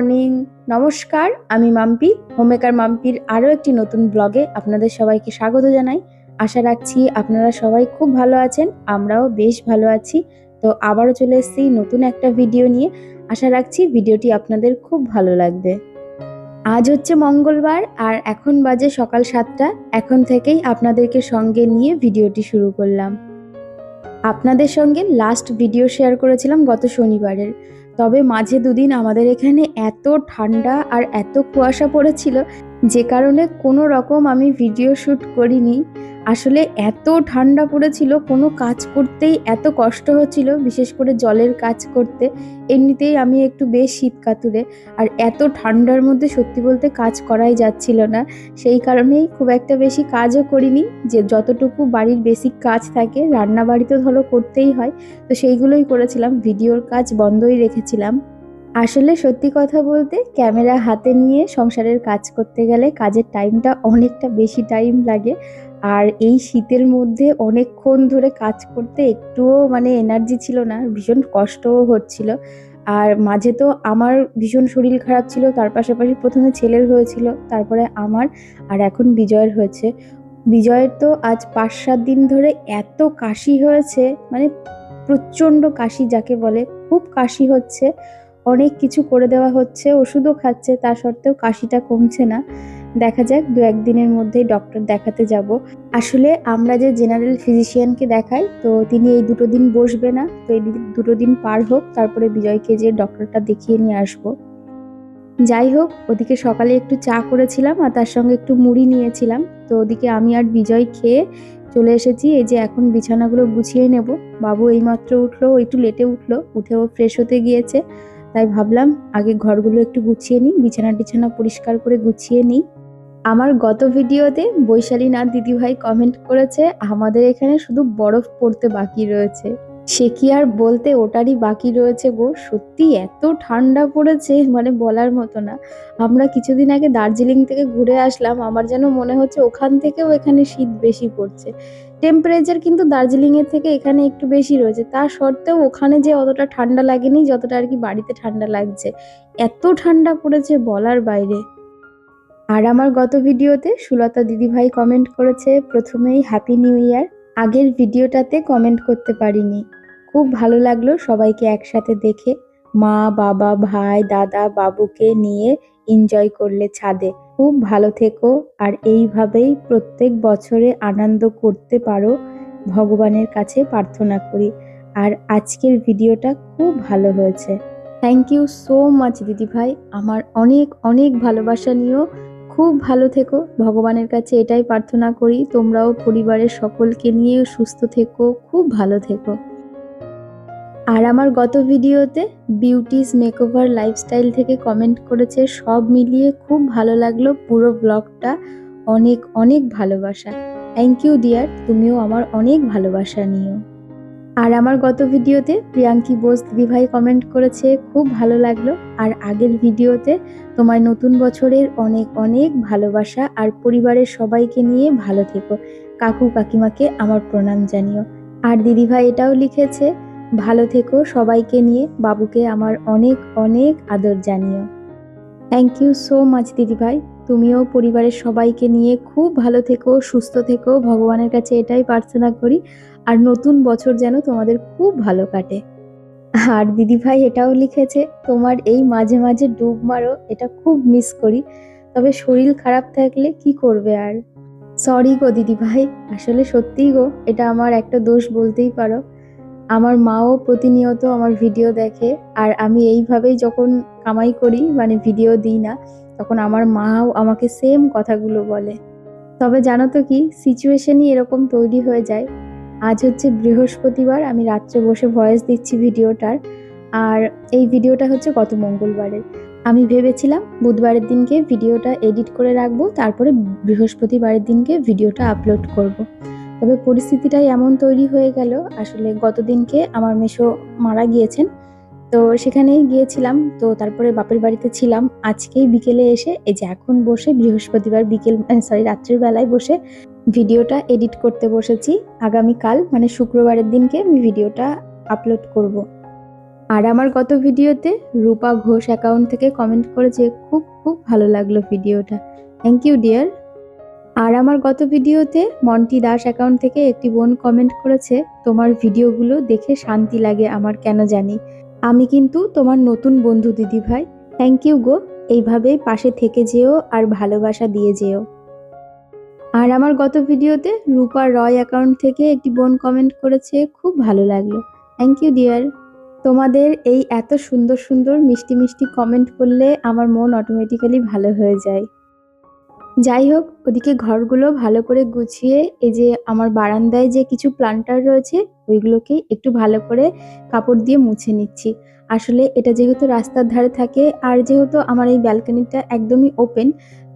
Morning. নমস্কার, আমি মাম্পি। হোমেকার মাম্পির আরও একটি নতুন ব্লগে আপনাদের সবাইকে স্বাগত জানাই। আশা রাখছি আপনারা সবাই খুব ভালো আছেন, আমরাও বেশ ভালো আছি। তো আবারও চলে এসেছি নতুন একটা ভিডিও নিয়ে। আশা রাখছি ভিডিওটি আপনাদের খুব ভালো লাগবে। আজ হচ্ছে মঙ্গলবার আর এখন বাজে সকাল সাতটা। এখন থেকেই আপনাদেরকে সঙ্গে নিয়ে ভিডিওটি শুরু করলাম। আপনাদের সঙ্গে লাস্ট ভিডিও শেয়ার করেছিলাম গত শনিবারের। তবে মাঝে দুদিন আমাদের এখানে এত ঠান্ডা আর এত কুয়াশা পড়েছিল যে কারণে কোনো রকম আমি ভিডিও শ্যুট করিনি। আসলে এত ঠান্ডা পড়েছিল, কোনো কাজ করতেই এত কষ্ট হচ্ছিল, বিশেষ করে জলের কাজ করতে। এমনিতেই আমি একটু বেশ শীত কাতুরে আর এত ঠান্ডার মধ্যে সত্যি বলতে কাজ করাই যাচ্ছিল না। সেই কারণেই খুব একটা বেশি কাজও করিনি, যে যতটুকু বাড়ির বেসিক কাজ থাকে রান্না বাড়িতে ধরো করতেই হয়, তো সেইগুলোই করেছিলাম ভিডিওর কাজ বন্ধই রেখেছিলাম। আসলে সত্যি কথা বলতে ক্যামেরা হাতে নিয়ে সংসারের কাজ করতে গেলে কাজের টাইমটা অনেকটা বেশি টাইম লাগে। আর এই শীতের মধ্যে অনেকক্ষণ ধরে কাজ করতে একটুও মানে এনার্জি ছিল না, ভীষণ কষ্টও হচ্ছিল। আর মাঝে তো আমার ভীষণ শরীর খারাপ ছিল, তার পাশাপাশি প্রথমে ছেলের হয়েছিল, তারপরে আমার, আর এখন বিজয়ের হয়েছে। বিজয়ের তো আজ পাঁচ সাত দিন ধরে এত কাশি হয়েছে মানে প্রচণ্ড কাশি যাকে বলে, খুব কাশি হচ্ছে। অনেক কিছু করে দেওয়া হচ্ছে, ওষুধও খাচ্ছে, তা সত্ত্বেও কাশিটা কমছে না। দেখা যাক, দু একদিনের মধ্যেই ডক্টর দেখাতে যাব। আসলে আমরা যে জেনারেল ফিজিশিয়ানকে দেখাই, তো তিনি এই দুটো দিন বসবে না, তো এই দুটো দিন পার হোক, তারপরে বিজয়কে যে ডক্টরটা দেখিয়ে নিয়ে আসব। যাই হোক, ওদিকে সকালে একটু চা করেছিলাম, আর তার সঙ্গে একটু মুড়ি নিয়েছিলাম। তো ওদিকে আমি আর বিজয় খেয়ে চলে এসেছি, এই যে এখন বিছানাগুলো গুছিয়ে নেব। বাবু এইমাত্র উঠল একটু লেটে উঠল উঠেও ফ্রেশ হতে গিয়েছে। তাই ভাবলাম আগে ঘরগুলো একটু গুছিয়ে নিই, বিছানা টিছানা পরিষ্কার করে গুছিয়ে নিই। আমার গত ভিডিওতে বৈশালী নাথ দিদিভাই কমেন্ট করেছে, আমাদের এখানে শুধু বরফ পড়তে বাকি রয়েছে। সে কি আর বলতে ওটারই বাকি রয়েছে গো? সত্যি এত ঠান্ডা পড়েছে মানে বলার মতো না। আমরা কিছুদিন আগে দার্জিলিং থেকে ঘুরে আসলাম, আমার যেন মনে হচ্ছে ওখান থেকেও এখানে শীত বেশি পড়ছে। টেম্পারেচার কিন্তু দার্জিলিংয়ের থেকে এখানে একটু বেশি রয়েছে। তা সত্ত্বেও ওখানে যে অতটা ঠান্ডা লাগেনি, যতটা আর কি বাড়িতে ঠান্ডা লাগছে, এত ঠান্ডা পড়েছে বলার বাইরে। আর আমার গত ভিডিওতে সুলতা দিদিভাই কমেন্ট করেছে, প্রথমেই হ্যাপি নিউ ইয়ার আগের ভিডিওটাতে কমেন্ট করতে পারিনি। খুব ভালো লাগল সবাইকে একসাথে দেখে। মা, বাবা, ভাই, দাদা, বাবুকে নিয়ে এনজয় করলে ছাদে। খুব ভালো থেকো আর এইভাবেই প্রত্যেক বছরে আনন্দ করতে পারো। ভগবানের কাছে প্রার্থনা করি। আর আজকের ভিডিওটা খুব ভালো হয়েছে। থ্যাংক ইউ সো মাচ দিদিভাই। আমার অনেক অনেক ভালোবাসা নিয়েও খুব ভালো থেকো। ভগবানের কাছে এটাই প্রার্থনা করি, তোমরাও পরিবারের সকলকে নিয়ে সুস্থ থেকো, খুব ভালো থেকো। আর আমার গত ভিডিওতে বিউটিস মেকওভার লাইফস্টাইল থেকে কমেন্ট করেছে, সব মিলিয়ে খুব ভালো লাগল পুরো ব্লগটা অনেক অনেক ভালোবাসা। থ্যাংক ইউ ডিয়ার তুমিও আমার অনেক ভালোবাসা নিও। আর আমার গত ভিডিওতে প্রিয়াঙ্কি বোস দিদিভাই কমেন্ট করেছে, খুব ভালো লাগল। আর আগের ভিডিওতে তোমার নতুন বছরের অনেক অনেক ভালোবাসা আর পরিবারের সবাইকে নিয়ে ভালো থেকো। কাকু কাকিমাকে আমার প্রণাম জানিও। আর দিদিভাই এটাও লিখেছে ভালো থেকো সবাইকে নিয়ে। বাবুকে আমার অনেক অনেক আদর জানিও। থ্যাংক ইউ সো মাচ দিদিভাই। তুমিও পরিবারের সবাইকে নিয়ে খুব ভালো থেকো, সুস্থ থেকো। ভগবানের কাছে এটাই প্রার্থনা করি। আর নতুন বছর যেন তোমাদের খুব ভালো কাটে। আর দিদিভাই এটাও লিখেছে, তোমার এই মাঝে মাঝে ডুব মারো, এটা খুব মিস করি। তবে শরীর খারাপ থাকলে কি করবে আর? সরি গো দিদিভাই, আসলে সত্যিই গো, এটা আমার একটা দোষ বলতেই পারো। আমার মাও প্রতিনিয়ত আমার ভিডিও দেখে, আর আমি এইভাবেই যখন কামাই করি মানে ভিডিও দিই না, তখন আমার মাও আমাকে সেম কথাগুলো বলে। তবে জানো তো কি সিচুয়েশনই এরকম তৈরি হয়ে যায়। আজ হচ্ছে বৃহস্পতিবার, আমি রাত্রে বসে ভয়েস দিচ্ছি ভিডিওটার আর এই ভিডিওটা হচ্ছে গত মঙ্গলবারের। আমি ভেবেছিলাম বুধবারের দিনকে ভিডিওটা এডিট করে রাখব, তারপরে বৃহস্পতিবারের দিনকে ভিডিওটা আপলোড করব। তবে পরিস্থিতিটাই এমন তৈরি হয়ে গেল, আসলে গত দিনকে আমার মেশো মারা গিয়েছেন। তো সেখানেই গিয়েছিলাম, তো তারপরে বাপের বাড়িতে ছিলাম। আজকেই বিকেলে এসে, এই যে এখন বসে, বৃহস্পতিবার বিকেল সরি রাত্রির বেলায় বসে ভিডিওটা এডিট করতে বসেছি। আগামীকাল মানে শুক্রবারের দিনকে আমি ভিডিওটা আপলোড করব। আর আমার গত ভিডিওতে রূপা ঘোষ অ্যাকাউন্ট থেকে কমেন্ট করেছে, খুব খুব ভালো লাগল ভিডিওটা। থ্যাংক ইউ ডিয়ার আর আমার গত ভিডিওতে মন্টি দাস অ্যাকাউন্ট থেকে একটি বোন কমেন্ট করেছে, তোমার ভিডিওগুলো দেখে শান্তি লাগে আমার, কেন জানি? আমি কিন্তু তোমার নতুন বন্ধু দিদি ভাই থ্যাংক ইউ গো, এইভাবেই পাশে থেকে যেও আর ভালোবাসা দিয়ে যেও। আর আমার গত ভিডিওতে রূপা রয় অ্যাকাউন্ট থেকে একটি বোন কমেন্ট করেছে, খুব ভালো লাগল। থ্যাংক ইউ ডিয়ার তোমাদের এই এত সুন্দর সুন্দর, মিষ্টি মিষ্টি কমেন্ট করলে আমার মন অটোমেটিক্যালি ভালো হয়ে যায়। যাই হোক, ওদিকে ঘরগুলো ভালো করে গুছিয়ে এই যে আমার বারান্দায় যে কিছু প্লান্টার রয়েছে, ওইগুলোকে একটু ভালো করে কাপড় দিয়ে মুছে নিচ্ছি। আসলে এটা যেহেতু রাস্তার ধারে থাকে, আর যেহেতু আমার এই ব্যালকনিটা একদমই ওপেন,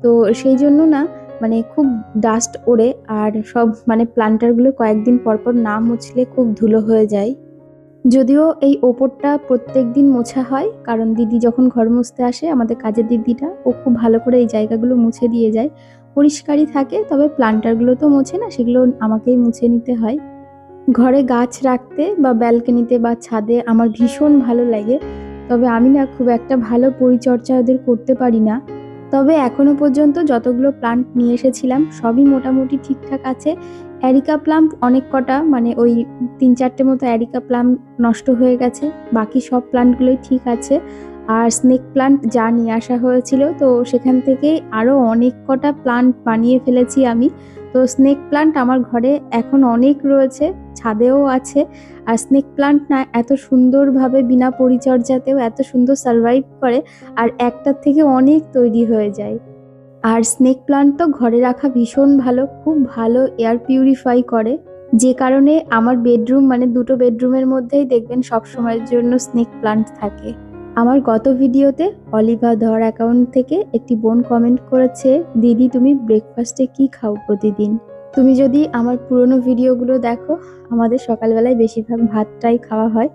তো সেই জন্য না মানে খুব ডাস্ট ওড়ে, আর সব মানে প্লান্টারগুলো কয়েকদিন পর পর না মুছলে খুব ধুলো হয়ে যায়। যদিও এই ওপরটা প্রত্যেক দিন মোছা হয়, কারণ দিদি যখন ঘর মুছতে আসে, আমাদের কাজের দিদিটা, ও খুব ভালো করে এই জায়গাগুলো মুছে দিয়ে যায়। পরিষ্কারই থাকে, তবে প্লান্টারগুলো তো মোছে না, সেগুলো আমাকেই মুছে নিতে হয়। ঘরে গাছ রাখতে বা ব্যালকনিতে বা ছাদে আমার ভীষণ ভালো লাগে, তবে আমি না খুব একটা ভালো পরিচর্যা ওদের করতে পারি না। তবে এখনও পর্যন্ত যতগুলো প্লান্ট নিয়ে এসেছিলাম, সবই মোটামুটি ঠিকঠাক আছে। অ্যারিকা প্লাম্প অনেক কটা মানে ওই তিন চারটে মতো অ্যারিকা প্লাম্প নষ্ট হয়ে গেছে। বাকি সব প্লান্টগুলোই ঠিক আছে। আর স্নেক প্লান্ট যা নিয়ে আসা হয়েছিল, তো সেখান থেকে আরও অনেক কটা প্লান্ট বানিয়ে ফেলেছি আমি। তো স্নেক প্লান্ট আমার ঘরে এখন অনেক রয়েছে, ছাদেও আছে। আর স্নেক প্লান্ট না এত সুন্দরভাবে বিনা পরিচর্যাতেও এত সুন্দর সারভাইভ করে, আর একটার থেকে অনেক তৈরি হয়ে যায়। আর স্নেক প্লান্ট তো ঘরে রাখা ভীষণ ভালো, খুব ভালো এয়ার পিউরিফাই করে। যে কারণে আমার বেডরুম মানে দুটো বেডরুমের মধ্যেই দেখবেন সব সময়ের জন্য স্নেক প্লান্ট থাকে। আমার গত ভিডিওতে অলিভা ধর অ্যাকাউন্ট থেকে একটি বোন কমেন্ট করেছে, দিদি, তুমি ব্রেকফাস্টে কি খাও প্রতিদিন? তুমি যদি আমার পুরনো ভিডিওগুলো দেখো, আমাদের সকালবেলায় বেশিরভাগ ভাতটাই খাওয়া হয়।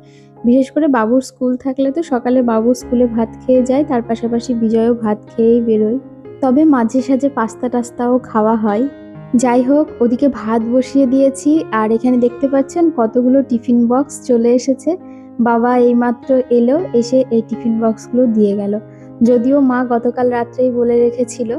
বিশেষ করে বাবুর স্কুল থাকলে তো সকালে বাবু স্কুলে ভাত খেয়ে যায়, তার পাশাপাশি বিজয়ও ভাত খেয়েই বেরোয়। তবে মাঝে সাঝে পাস্তা টাস্তাও খাওয়া হয়। যাই হোক, ওদিকে ভাত বসিয়ে দিয়েছি, আর এখানে দেখতে পাচ্ছেন কতগুলো টিফিন বক্স চলে এসেছে। বাবা এইমাত্র এলো, এসে এই টিফিন বক্সগুলো দিয়ে গেল। যদিও মা গতকাল রাত্রেই বলে রেখেছিল,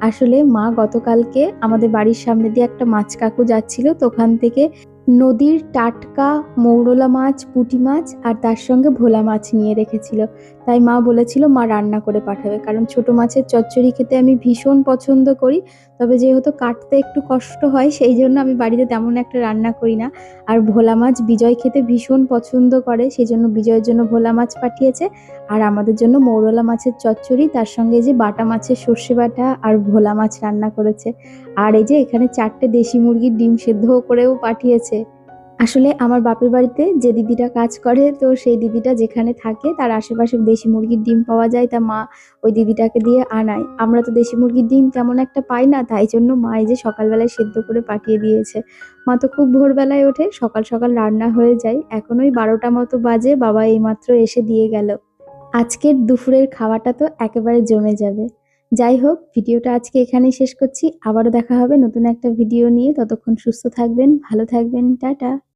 আসলে মা গতকালকে আমাদের বাড়ির সামনে দিয়ে একটা মাছ কাকু যাচ্ছিল, তো ওখান থেকে নদীর টাটকা মৌরলা মাছ, পুঁটি মাছ আর তার সঙ্গে ভোলা মাছ নিয়ে রেখেছিল। তাই মা বলেছিল, মা রান্না করে পাঠাবে, কারণ ছোট মাছের চচ্চড়ি খেতে আমি ভীষণ পছন্দ করি। তবে যেহেতু কাটতে একটু কষ্ট হয়, সেই জন্য আমি বাড়িতে তেমন একটা রান্না করি না। আর ভোলা মাছ বিজয় খেতে ভীষণ পছন্দ করে সেই জন্য বিজয়ের জন্য ভোলা মাছ পাঠিয়েছে। আর আমাদের জন্য মৌরলা মাছের চচ্চড়ি, তার সঙ্গে যে বাটা মাছের সর্ষে বাটা আর ভোলা মাছ রান্না করেছে। আর এই যে এখানে চারটে দেশি মুরগির ডিম সেদ্ধ করেও পাঠিয়েছে। আসলে আমার বাপের বাড়িতে যে দিদিটা কাজ করে, তো সেই দিদিটা যেখানে থাকে, তার আশেপাশে দেশি মুরগির ডিম পাওয়া যায়, তা মা ওই দিদিটাকে দিয়ে আনায়। আমরা তো দেশি মুরগির ডিম তেমন একটা পাই না, তাই জন্য মা এই যে সকালবেলায় সেদ্ধ করে পাঠিয়ে দিয়েছে। মা তো খুব ভোরবেলায় ওঠে, সকাল সকাল রান্না হয়ে যায়। এখন ওই বারোটা মতো বাজে, বাবা এইমাত্র এসে দিয়ে গেল। আজকের দুপুরের খাওয়াটা তো একেবারে জমে যাবে। যাই হোক, ভিডিওটা আজকে এখানেই শেষ করছি। আবারও দেখা হবে নতুন একটা ভিডিও নিয়ে। ততক্ষণ সুস্থ থাকবেন, ভালো থাকবেন, টাটা।